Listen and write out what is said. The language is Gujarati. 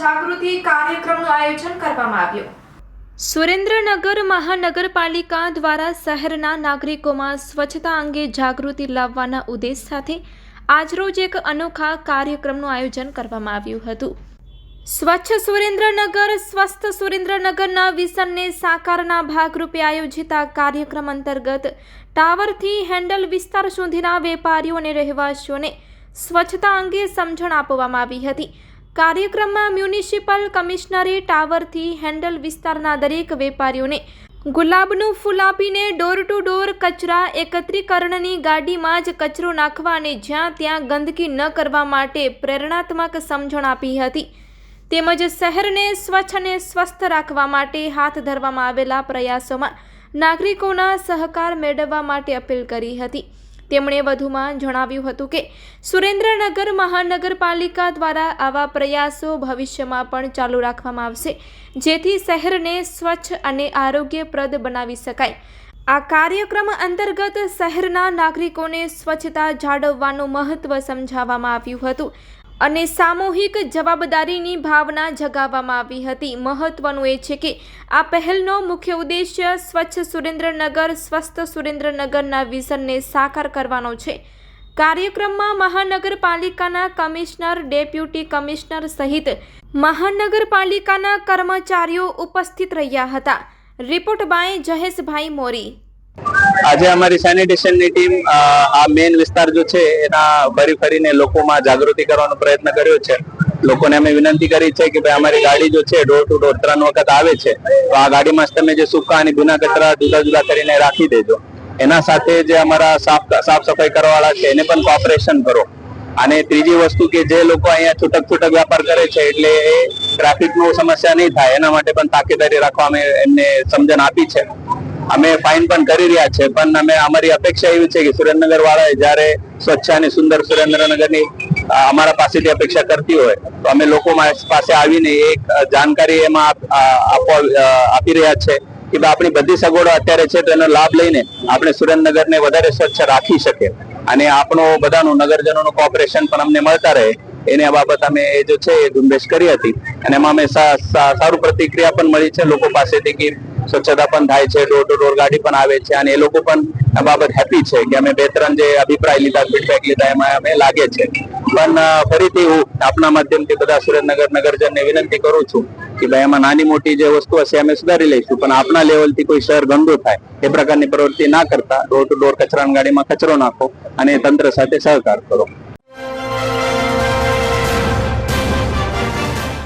જાગૃતિ કાર્યક્રમનું આયોજન કરવામાં આવ્યું. સુરેન્દ્રનગર મહાનગરપાલિકા દ્વારા શહેરના નાગરિકોમાં સ્વચ્છતા અંગે જાગૃતિ લાવવાના ઉદ્દેશ સાથે આજરોજ એક અનોખા કાર્યક્રમનું આયોજન કરવામાં આવ્યું હતું. સ્વચ્છ સુરેન્દ્રનગર, સ્વસ્થ સુરેન્દ્રનગરના વિઝનને સાકારના ભાગરૂપે આયોજિત આ કાર્યક્રમ અંતર્ગત ટાવરથી હેન્ડલ વિસ્તાર સુધીના વેપારીઓ અને રહેવાસીઓને સ્વચ્છતા અંગે સમજણ આપવામાં આવી હતી. કાર્યક્રમમાં મ્યુનિસિપલ કમિશનરે ટાવરથી હેન્ડલ વિસ્તારના દરેક વેપારીઓને ગુલાબનું ફૂલ આપીને ડોર ટુ ડોર કચરા એકત્રીકરણની ગાડીમાં જ કચરો નાખવા અને જ્યાં ત્યાં ગંદકી ન કરવા માટે પ્રેરણાત્મક સમજણ આપી હતી. તેમજ શહેરને સ્વચ્છ અને સ્વસ્થ રાખવા માટે હાથ ધરવામાં આવેલા પ્રયાસોમાં નાગરિકોના સહકાર મેળવવા માટે અપીલ કરી હતી. તેમણે વધુમાં જણાવ્યું હતું કે, સુરેન્દ્રનગર મહાનગરપાલિકા દ્વારા આવા પ્રયાસો ભવિષ્યમાં પણ ચાલુ રાખવામાં આવશે, જેથી શહેરને સ્વચ્છ અને આરોગ્યપ્રદ બનાવી શકાય. આ કાર્યક્રમ અંતર્ગત શહેરના નાગરિકોને સ્વચ્છતા જાળવવાનું મહત્વ સમજાવવામાં આવ્યું હતું. અને સામૂહિક જવાબદારીની ભાવના જગાવવામાં આવી હતી. મહત્વનું એ છે કે આ પહેલનો મુખ્ય ઉદ્દેશ્ય સ્વચ્છ સુરેન્દ્રનગર, સ્વસ્થ સુરેન્દ્રનગરના વિઝનને સાકાર કરવાનો છે. કાર્યક્રમમાં મહાનગરપાલિકાના કમિશનર, ડેપ્યુટી કમિશનર સહિત મહાનગરપાલિકાના કર્મચારીઓ ઉપસ્થિત રહ્યા હતા. Report by Jaheshbhai Mori. આજે અમારી સેનિટેશનની ટીમ આ મેઇન વિસ્તાર જો છે, એના ફરી ફરીને લોકોમાં જાગૃતિ કરવાનો પ્રયત્ન કર્યો છે. લોકોને અમે વિનંતી કરી છે કે ભાઈ અમારી ગાડી જો છે ડોર ટુ ડોર ત્રણ વખત આવે છે, તો આ ગાડીમાં તમે જે સૂકા અને ભીના કચરા જુદા જુદા કરીને રાખી દેજો. એના સાથે જે અમારા સાફ સાફ સફાઈ કરવાવાળા છે, એને પણ કોઓપરેશન કરો. અને ત્રીજી વસ્તુ કે જે લોકો અહીંયા છૂટક છૂટક વેપાર કરે છે, એટલે એ ટ્રાફિકનો સમસ્યા નહીં થાય. એના માટે પણ તાકેદારી રાખવા અમે એમને સમજણ આપી છે. અમે ફાઇન પણ કરી રહ્યા છે, પણ અમે અમારી અપેક્ષા એવી છે કે સુરેન્દ્રનગર વાળાએ જ્યારે સ્વચ્છ અને સુંદર સુરેન્દ્રનગરની અમારા પાસેથી અપેક્ષા કરતી હોય, તો અમે લોકો પાસે આવીને એક જાણકારી એમાં આપવા આપી રહ્યા છે કે આપણી બધી સગવડો અત્યારે છે તો એનો લાભ લઈને આપણે સુરેન્દ્રનગરને વધારે સ્વચ્છ રાખી શકીએ. અને આપણો બધાનું નગરજનોનું કોઓપરેશન પણ અમને મળતા રહે. એને બાબત અમે જો છે એ ઝુંબેશ કરી હતી. અને એમાં અમે સારું પ્રતિક્રિયા પણ મળી છે લોકો પાસેથી કે સ્વચ્છતા પણ થાય છે ડોર ટુ ડોર ગાડી પણ આવે છે અને એ લોકો પણ આ બાબત હેપી છે કે અમે બે ત્રણ જે અભિપ્રાય લીધા ફીડબેક લીધા, એમાં અમે લાગે છે. પણ ફરીથી હું આપના માધ્યમથી બધા સુરેન્દ્રનગર, નગરજનને વિનંતી કરું છું કે ભાઈ એમાં નાની મોટી જે વસ્તુ હશે અમે સુધારી લઈશું, પણ આપના લેવલથી કોઈ શહેર ગંદુ થાય, એ પ્રકારની પ્રવૃત્તિ ના કરતા ડોર ટુ ડોર કચરાની ગાડીમાં કચરો નાખો અને તંત્ર સાથે સહકાર કરો.